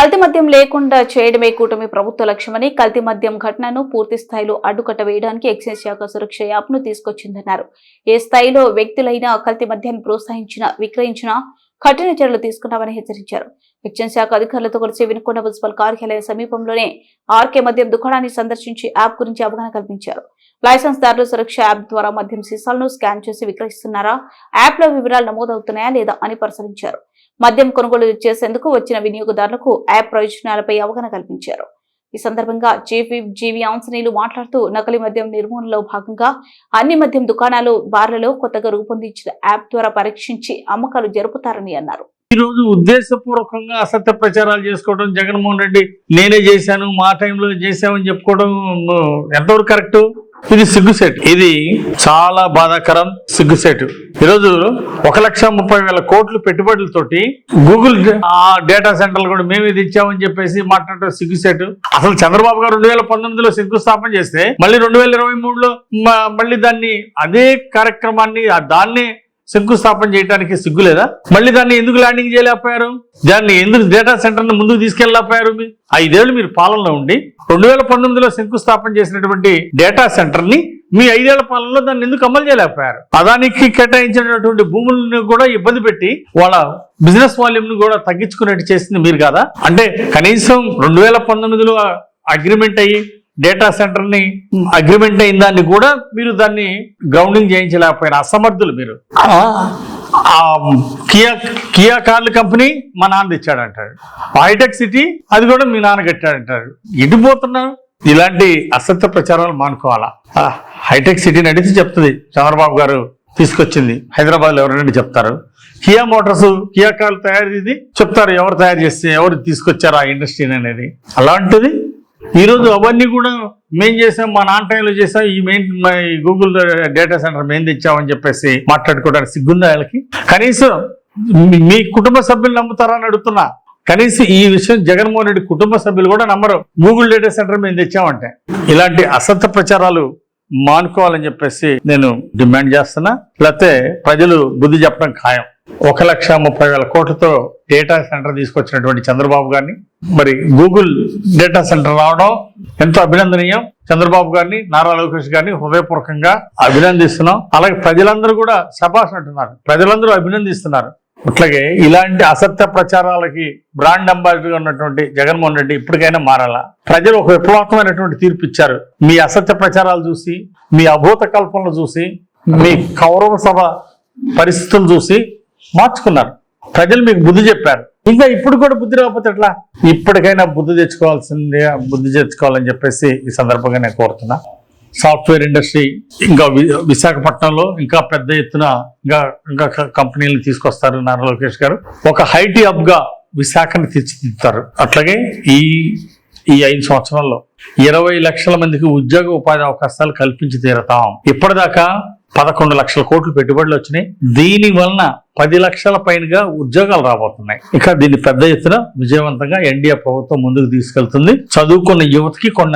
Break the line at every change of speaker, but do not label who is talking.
కల్తీ మద్యం లేకుండా చేయడమే కూటమి ప్రభుత్వ లక్ష్యమని కల్తీ మద్యం ఘటనను పూర్తి స్థాయిలో అడ్డుకట్ట వేయడానికి ఎక్సైజ్ శాఖ సురక్ష యాప్ను తీసుకొచ్చిందన్నారు. ఏ స్థాయిలో వ్యక్తులైనా కల్తీ మద్యాన్ని ప్రోత్సహించిన విక్రయించినా కఠిన చర్యలు తీసుకున్నామని హెచ్చరించారు. ఎక్సైజ్ శాఖ అధికారులతో కలిసి వినుకొండ మున్సిపల్ కార్యాలయం సమీపంలోనే ఆర్కే మద్యం దుకాణాన్ని సందర్శించి యాప్ గురించి అవగాహన కల్పించారు. లైసెన్స్ దారులు సురక్ష యాప్ ద్వారా మద్యం సీసాలను స్కాన్ చేసి విక్రయిస్తున్నారా? యాప్లో వివరాలు నమోదవుతున్నాయా లేదా అని పరిశీలించారు. మద్యం కొనుగోలు చేసేందుకు వచ్చిన వినియోగదారులకు యాప్ ప్రయోజనాలపై అవగాహన కల్పించారు. ఈ సందర్భంగా చీఫ్ విప్ జీవి ఆంజనేయులు మాట్లాడుతూ నకలి మద్యం నిర్మూలనలో భాగంగా అన్ని మద్యం దుకాణాలు బార్లలో కొత్తగా రూపొందించిన యాప్ ద్వారా పరీక్షించి అమ్మకాలు జరుపుతారని అన్నారు.
ఈ రోజు ఉద్దేశపూర్వకంగా అసత్య ప్రచారాలు చేసుకోవడం జగన్మోహన్ రెడ్డి నేనే చేశాను మా టైంలో చేశామని చెప్పుకోవడం ఎంతవరకు కరెక్ట్? ఇది సిగ్గుసేటు ఇది చాలా బాధాకరం సిగ్గుసేటు ఈరోజు ఒక లక్ష ముప్పై వేల కోట్లు పెట్టుబడులతోటి గూగుల్ ఆ డేటా సెంటర్లు కూడా మేము ఇది ఇచ్చామని చెప్పేసి మాట్లాడటం సిగ్గుసేటు అసలు చంద్రబాబు గారు రెండు వేల పంతొమ్మిదిలో శంకుస్థాపన చేస్తే మళ్ళీ రెండు వేల ఇరవై మూడులో మళ్ళీ దాన్ని అదే కార్యక్రమాన్ని దాన్ని శంకుస్థాపన చేయడానికి సిగ్గులేదా మళ్ళీ దాన్ని ఎందుకు ల్యాండింగ్ చేయలేకపోయారు? దాన్ని ఎందుకు డేటా సెంటర్ను ముందుకు తీసుకెళ్ళలేకపోయారు? మీ ఐదేళ్ళు మీరు పాలనలో ఉండి రెండు వేల పంతొమ్మిదిలో శంకుస్థాపన చేసినటువంటి డేటా సెంటర్ని మీ ఐదేళ్ళ పాలనలో దాన్ని ఎందుకు అమలు చేయలేకపోయారు? అదానికి కేటాయించినటువంటి భూములను కూడా ఇబ్బంది పెట్టి వాళ్ళ బిజినెస్ వాల్యూమ్ను కూడా తగ్గించుకున్నట్టు చేసింది మీరు కదా? అంటే కనీసం రెండు వేల పంతొమ్మిదిలో అగ్రిమెంట్ అయ్యి డేటా సెంటర్ని అగ్రిమెంట్ అయిన దాన్ని కూడా మీరు దాన్ని గ్రౌండింగ్ చేయించలేకపోయిన అసమర్థులు మీరు. కియా కియా కార్ల కంపెనీ మా నాన్న తెచ్చాడంటాడు. హైటెక్ సిటీ అది కూడా మీ నాన్న కట్టాడంటాడు. ఎటు పోతున్నారు ఇలాంటి అసత్య ప్రచారాలు మానుకోవాలా? హైటెక్ సిటీని అడిగితే చెప్తుంది చంద్రబాబు గారు తీసుకొచ్చింది. హైదరాబాద్లో ఎవరంటే చెప్తారు? కియా మోటార్స్ కియా కార్లు తయారు చెప్తారు ఎవరు తయారు చేస్తే ఎవరు తీసుకొచ్చారు ఆ ఇండస్ట్రీని అనేది. అలాంటిది ఈ రోజు అవన్నీ కూడా మేం చేసాం మా నాన్న టైంలో చేసాం ఈ మెయిన్ గూగుల్ డేటా సెంటర్ మేం తెచ్చామని చెప్పేసి మాట్లాడుకోవడానికి సిగ్గుందా వాళ్ళకి? కనీసం మీ- మీ కుటుంబ సభ్యులు నమ్ముతారా అని అడుగుతున్నా. కనీసం ఈ విషయం జగన్మోహన్ రెడ్డి కుటుంబ సభ్యులు కూడా నమ్మరు. గూగుల్ డేటా సెంటర్ మేము తెచ్చామంటే. ఇలాంటి అసత్య ప్రచారాలు మానుకోవాలని చెప్పేసి నేను డిమాండ్ చేస్తున్నా. లేకపోతే ప్రజలు బుద్ధి చెప్పడం ఖాయం. ఒక లక్ష ముప్పై వేల కోట్లతో డేటా సెంటర్ తీసుకొచ్చినటువంటి చంద్రబాబు గారిని మరి గూగుల్ డేటా సెంటర్ రావడం ఎంతో అభినందనీయం. చంద్రబాబు గారిని నారా లోకేష్ గారిని హృదయపూర్వకంగా అభినందిస్తున్నాం. అలాగే ప్రజలందరూ కూడా శబాష్ అంటున్నారు. ప్రజలందరూ అభినందిస్తున్నారు. అట్లాగే ఇలాంటి అసత్య ప్రచారాలకి బ్రాండ్ అంబాసిడర్ ఉన్నటువంటి జగన్మోహన్ రెడ్డి ఇప్పటికైనా మారాలా? ప్రజలు ఒక విప్లవాత్మకమైనటువంటి తీర్పు ఇచ్చారు. మీ అసత్య ప్రచారాలు చూసి మీ అభూత కల్పనలు చూసి మీ కౌరవ సభ పరిస్థితులు చూసి మార్చుకున్నారు. ప్రజలు మీకు బుద్ధి చెప్పారు. ఇంకా ఇప్పుడు కూడా బుద్ధి రాకపోతే ఎట్లా? ఇప్పటికైనా బుద్ధి తెచ్చుకోవాల్సిందే బుద్ధి తెచ్చుకోవాలని చెప్పేసి ఈ సందర్భంగా నేను కోరుతున్నా. సాఫ్ట్వేర్ ఇండస్ట్రీ ఇంకా వి- విశాఖపట్నంలో ఇంకా పెద్ద ఎత్తున ఇంకా ఇంకా క- కంపెనీలు తీసుకొస్తారు నారా లోకేష్ గారు. ఒక హైటీ హబ్గా విశాఖని తీర్చిదిద్దుతారు. అట్లాగే ఈ ఈ ఐదు సంవత్సరాల్లో ఇరవై లక్షల మందికి ఉద్యోగ ఉపాధి అవకాశాలు కల్పించి తీరతాం. ఇప్పటిదాకా పదకొండు లక్షల కోట్లు పెట్టుబడులు వచ్చినాయి. దీని వలన పది లక్షల పైనగా ఉద్యోగాలు రాబోతున్నాయి. ఇక దీన్ని పెద్ద ఎత్తున విజయవంతంగా ఎన్డీఏ ప్రభుత్వం ముందుకు తీసుకెళ్తుంది. చదువుకున్న యువతకి కొన్ని